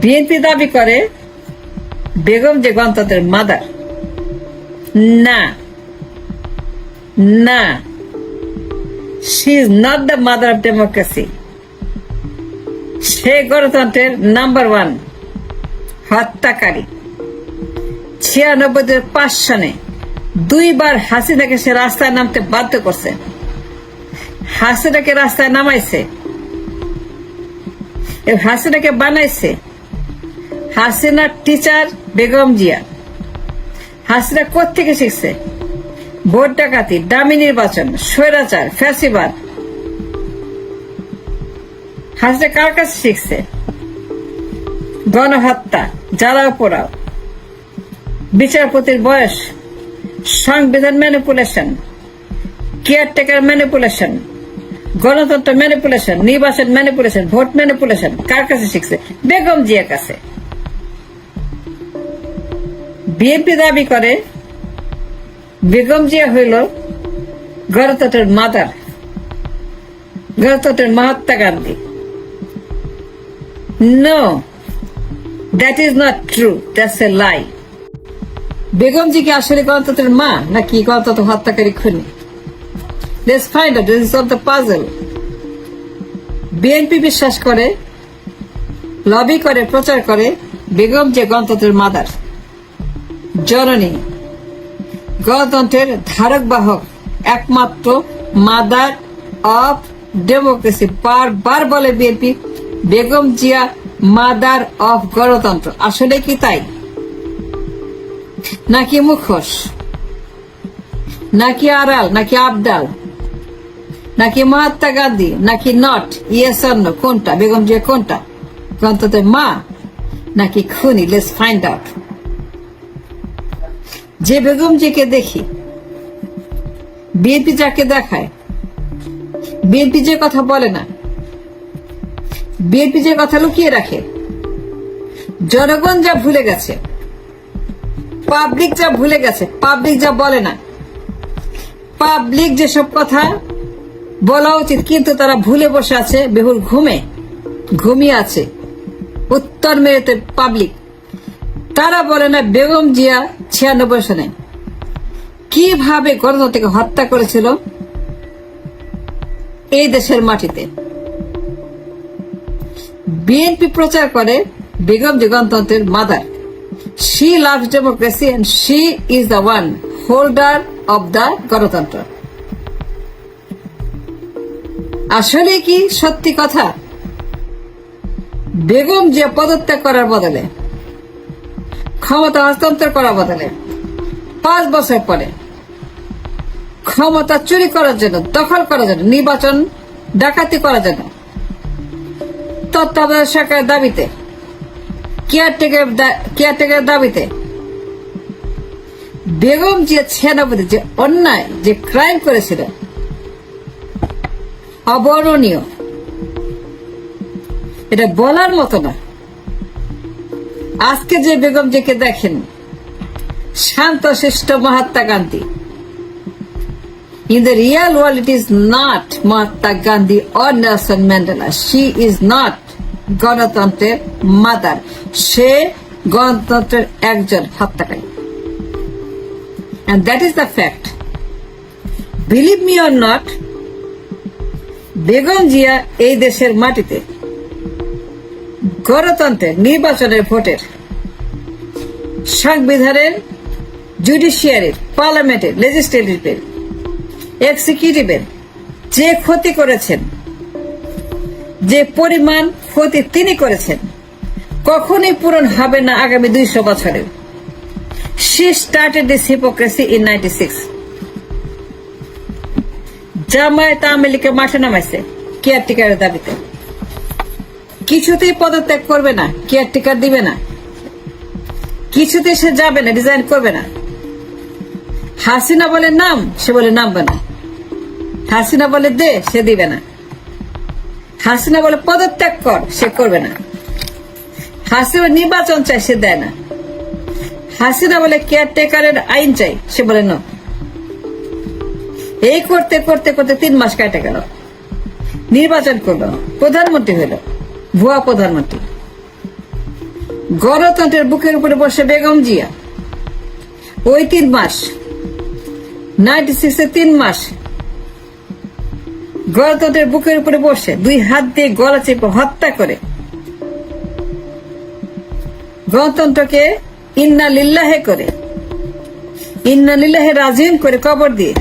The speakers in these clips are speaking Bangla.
বিএনপি দাবি করে বেগম যে গণতন্ত্রের মাদার। না। না। She is not the mother of democracy সে গণতন্ত্রের নাম্বার ওয়ান হত্যাকারী। ছিয়ানব্বই পাঁচ সনে দুইবার হাসিনাকে সে রাস্তায় নামতে বাধ্য করছে। হাসিনাকে রাস্তায় নামাইছে। হাসিনাকে বানাইছে। হাসিনার টিচার বেগম জিয়া। হাসিনা কোথেকে শিখছে? ভোট ডাকাতি, দামি নির্বাচন, স্বৈরাচার, ফ্যাসিবাদ। হাসিনা কার কাছে শিখছে? গণহত্যা জ্বালাও পোড়াও। বিচারপতির বয়স, সংবিধান ম্যানিপুলেশন কেয়ারটেকার ম্যানিপুলেশন গণতন্ত্র ম্যানিপুলেশন নির্বাচন ম্যানিপুলেশন ভোট ম্যানিপুলেশন কার কাছে শিখছে? বেগম জিয়ার কাছে। বিএনপি দাবি করে, বেগম জিয়া হইল গণতন্ত্রের মাতার গণতন্ত্রের Mahatma Gandhi. No that is not true that's a lie Begum জি কি আসলে গণতন্ত্রের মা, নাকি গণতন্ত্র হত্যাকারী খুনি? Let's find out this is of the puzzle BNP বিশ্বাস করে লবি করে, প্রচার করে, বেগম যে গণতন্ত্রের মাদার। জননী, গণতন্ত্রের ধারক বাহক একমাত্র মাদার অফ ডেমোক্রেসি বারবার বলে BNP, Begum Zia mother of গণতন্ত্র। আসলে কি তাই? নাকি মুখোশ? নাকি আড়াল? নাকি আবদাল? নাকি মহাত্মা গান্ধী? নাকি নট? ইয়েস অন্য কোনটা? বেগম জিয়া কোনটা? গণতন্ত্রের মা? নাকি খুনি? লেটস ফাইন্ড আউট যে বেগম জিকে দেখি, বিএনপি যাকে দেখায়, বিএনপি যে কথা বলে না, বিএনপি যে কথা লুকিয়ে রাখে, জনগণ যা ভুলে গেছে, পাবলিক যা ভুলে গেছে, পাবলিক যা বলে না, পাবলিক যেসব কথা বলা উচিত, কিন্তু তারা ভুলে বসে আছে বেহুর ঘুমে, ঘুমিয়ে আছে, উত্তর মেরেতে পাবলিক। তারা বলে না, বেগম জিয়া ছিয়ানব্বই সনে কীভাবে গণতন্ত্রকে হত্যা করেছিল? এই দেশের মাটিতে। বিএনপি প্রচার করে বেগম যে গণতন্ত্রের mother. She love democracy and she is the one holder of the গণতন্ত্র। আসলে কি সত্যি কথা? বেগম যে পদত্যাগ করার বদলে ক্ষমতা হস্তান্তর করার বদলে পাঁচ বছর পরে ক্ষমতা চুরি করার জন্য, দখল করার জন্য, নির্বাচন ডাকাতি করার জন্য তত্ত্বাবধায়ক সরকারের দাবিতে কেয়ারটেকার দাবিতে বেগম যে ছিয়ানব্বই যে অন্যায়, যে ক্রাইম করেছিল অবরণীয় এটা বলার মতো না। আজকে যে বেগম যেকে দেখেন, শান্ত শ্রেষ্ঠ Mahatma Gandhi. In the real world it is not Mahatma Gandhi or Nelson Mandela she is not গণতন্ত্রের মাদার সে গণতন্ত্রের একজন হত্যাকারী। And that is the fact believe me or not Begum Zia এই দেশের মাটিতে গণতন্ত্রের নির্বাচনের ভোটের, সংবিধানের জুডিশিয়ারির পার্লামেন্টের লেজিসলেটিভের এক্সিকিউটিভের যে ক্ষতি করেছেন, যে পরিমাণ ক্ষতি তিনি করেছেন, কখনই পূরণ হবে না আগামী দুইশো বছরে। She started this hypocrisy in ninety six Jamaat Awami লীগকে মাঠে নামাইছে কেয়ারটেকারের দাবিতে। কিছুতেই পদত্যাগ করবে না কেয়ারটেকার দিবে না। কিছুতে সে যাবে না ডিজাইন করবে না। হাসিনা বলে নাম, সে বলে নামবে না। হাসিনা বলে দে, সে দিবে না। হাসিনা বলে পদত্যাগ কর, সে করবে না। হাসিনা নির্বাচন চাই, সে দেয় না। হাসিনা বলে কেয়ারটেকারের আইন চাই, সে বলে ন। এই করতে করতে করতে তিন মাস কেটে গেল। নির্বাচন করল, প্রধানমন্ত্রী হইল ভুয়া প্রধানমন্ত্রী। গণতন্ত্রের বুকের উপরে বসে বেগম জিয়া। ওই তিন মাস, নাইনটি সিক্সে তিন মাস, গণতন্ত্রের বুকের উপরে বসে দুই হাত দিয়ে গলা চেপে হত্যা করে। গণতন্ত্রকে ইন্না লিল্লাহে করে, ইন্না লিল্লাহে রাজিম করে কবর দিয়ে।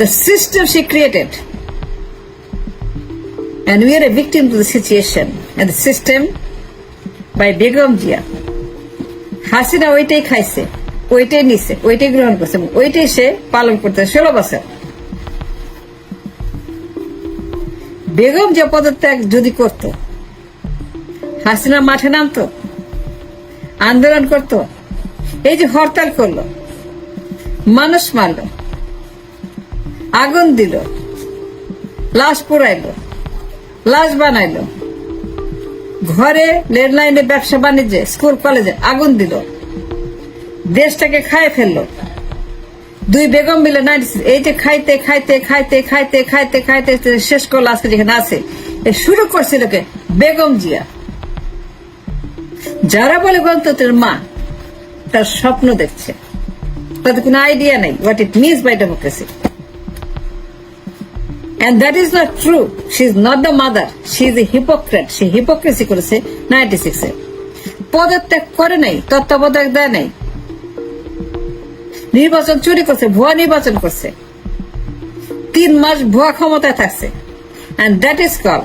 The system she created and we are a victim to the situation. And the system by Begum Zia Hasina ওইটাই খাইছে, ওইটাই নিছে, ওইটাই গ্রহণ করছে ওইটাই সে পালন করতে ষোলো বছর। বেগম যে পদত্যাগ যদি করত, হাসিনা মাঠে নামতো, আন্দোলন করত, এই যে হরতাল করল, মানুষ মারলো, আগুন দিল, লাশ পুরাইলো লাশ বানাইলো। ঘরে রেল লাইনে ব্যবসা বাণিজ্যে, স্কুল, কলেজে আগুন দিল। দেশটাকে খায় ফেলল। দুই বেগম মিলে এই যে খাইতে খাইতে খাইতে খাইতে খাইতে খাইতে শেষ করল আজকে যেখানে আছে। শুরু করছিল কে? বেগম জিয়া। যারা বলে গণতন্ত্রের মা, তার স্বপ্ন দেখছে। তাদের কোনো আইডিয়া নেই। What it means by democracy And that is not true. She is not the mother. She is a hypocrite. She hypocrisy করেছে নাইনটি সিক্সে পদত্যাগ করে নাই, তত্ত্বাবধায়ক দেয় নাই নির্বাচন চুরি করছে, ভুয়া নির্বাচন করছে তিন মাস ভুয়া ক্ষমতায় থাকছে অ্যান্ড দ্যাট ইজ কল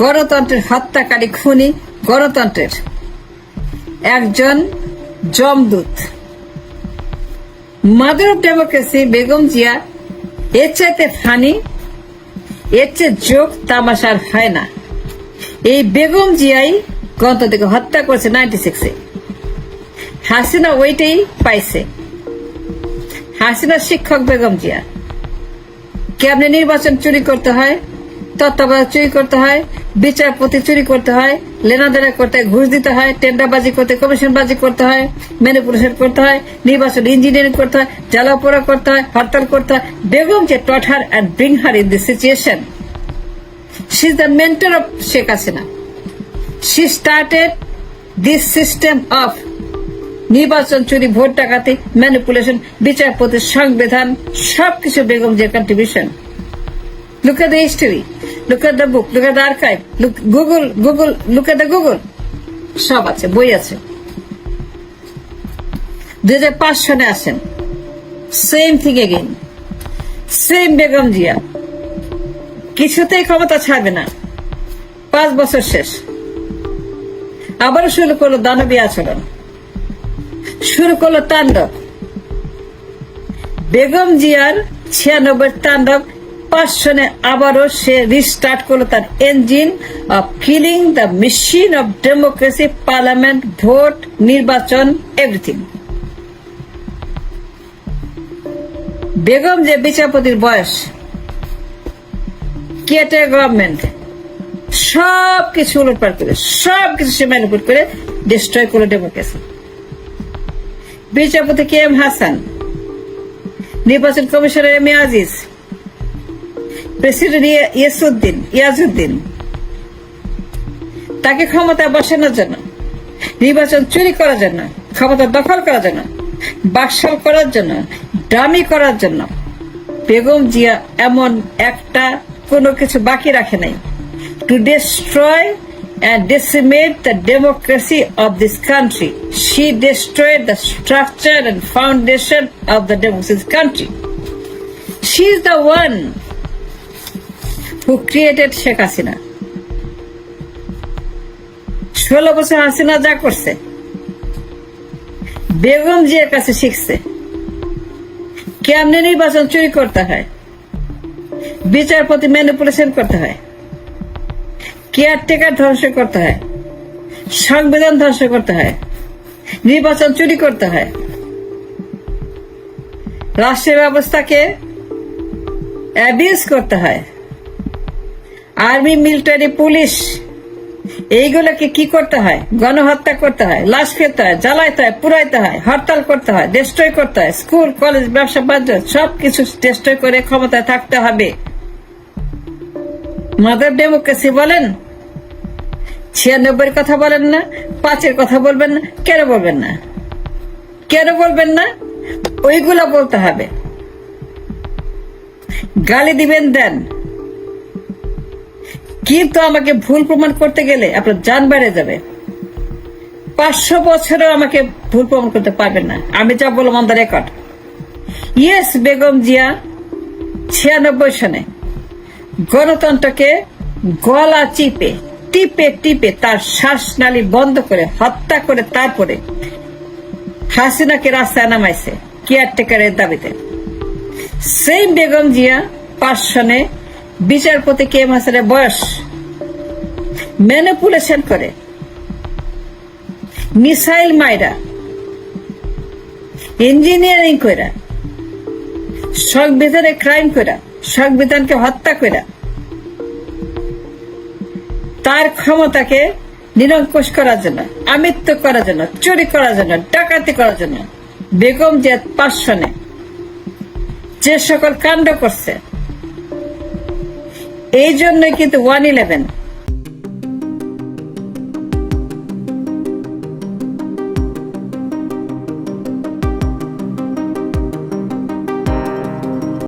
গণতন্ত্রের হত্যাকারী খুনি, গণতন্ত্রের একজন জমদূত mother of democracy Begum Zia এর চাইতে ফানি, এর চেয়ে যোগ তামাশার হয় না। এই বেগম জিয়াই গণতন্ত্রকে হত্যা করেছে নাইনটি সিক্সে। হাসিনা ওইটাই পাইছে। হাসিনা শিক্ষক বেগম জিয়া। কেমনে নির্বাচন চুরি করতে হয়, তত্ত্বাবধায়ক চুরি করতে হয় বিচারপতি চুরি করতে হয়, লেনাদেনা করতে হয়, ঘুষ দিতে হয়, টেন্ডারবাজি করতে, কমিশনবাজি করতে হয় ম্যানিপুলেশন করতে হয়, নির্বাচন ইঞ্জিনিয়ারিং করতে হয় জ্বালাপোড়া করতে হয়, হরতাল করতে হয়। বেগম যে taught her and bring her in this situation she is the mentor of Sheikh Hasina she started this system of নির্বাচন, চুরি, ভোট, ডাকাতি ম্যানিপুলেশন বিচারপতি সংবিধান, সবকিছু বেগম যে contribution Look at the history. Look at the book. Look at the archive. Look, Google, Google, look at the Google. সব আছে বই আছে। দুই হাজার পাঁচ সনে আসেন। Same thing again same Begum Zia. কিছুতেই ক্ষমতা ছাড়বে না। পাঁচ বছর শেষ। আবারও শুরু করল দানবী আচরণ। শুরু করল তাণ্ডব। বেগম জিয়ার ছিয়ানব্বই তাণ্ডব পাঁচ সনে আবারও সে রিস্টার্ট করল তার engine off killing the machine of democracy parliament vote নির্বাচন এভরিথিং বেগম যে বিচারপতির বয়স, কেটে গভর্নমেন্ট সব কিছু উলটপাট করে সব কিছু সে ম্যানিপুলেট করে ডিস্ট্রয় করল ডেমোক্রেসি বিচারপতি কে এম হাসান, নির্বাচন commissioner M A Aziz president Iajuddin Iajuddin তাকে ক্ষমতা বসানোর জন্য, নির্বাচন চুরি করার জন্য, ক্ষমতা দখল করার জন্য বাকসল করার জন্য ডামি করার জন্য বেগম জিয়া এমন একটা কোনো কিছু বাকি রাখে নাই। To destroy and decimate the democracy of this country she destroy the structure and foundation of the democracy country she is the one who created Sheikh Hasina. ষোলো বছর হাসিনা যা করছে, বেগম জিয়ার কাছে শিখছে, কেমনে নির্বাচন চুরি করতে হয়, বিচারপতি ম্যানিপুলেশন করতে হয়, কেয়ারটেকার ধ্বংস করতে হয়, সংবিধান ধ্বংস করতে হয়, নির্বাচন চুরি করতে হয় রাষ্ট্রের ব্যবস্থাকে অ্যাবিউজ করতে হয় আর্মি, মিলিটারি, পুলিশ। এইগুলোকে কি করতে হয়? গণহত্যা করতে হয়, লাশ ফেলতে হয়, জ্বালাইতে হয় পুরাইতে হয়, হরতাল করতে হয় ডিস্ট্রয় করতে হয় স্কুল কলেজ ব্যবসা, বাণিজ্য, সবকিছু ডিস্ট্রয় করে ক্ষমতায় থাকতে হবে। মাদার ডেমোক্রেসি বলেন? ছিয়ানব্বই কথা বলেন না, পাঁচের কথা বলবেন না, কেন বলবেন না? কেন বলবেন না? ওইগুলো বলতে হবে। গালি দিবেন দেন। কিন্তু আমাকে ভুল প্রমাণ করতে গেলে আপনার যান বেড়ে যাবে। পাঁচশো বছরেও আমাকে ভুল প্রমাণ করতে পারবেন না। আমি যা বললাম on record yes Begum Zia, ছিয়ানব্বই সনে গণতন্ত্রকে গলা চিপে, টিপে টিপে তার শ্বাসনালী বন্ধ করে হত্যা করে তারপরে হাসিনাকে রাস্তায় নামাইছে কেয়ারটেকারের দাবিতে। সেই বেগম জিয়া, পাঁচ সনে বিচারপতি কে এম হাসানের বয়স? ম্যানিপুলেশন করে। মিসাইল মাইরা। ইঞ্জিনিয়ারিং কইরা। সংবিধানে ক্রাইম কইরা সংবিধানকে হত্যা কইরা। তার ক্ষমতাকে নিরঙ্কুশ করার জন্য, আমিত্ব করার জন্য, চুরি করার জন্য, ডাকাতি করার জন্য, বেগম যে পাঁচশনে যে সকল কাণ্ড করছে এই জন্য কিন্তু ওয়ান ইলেভেন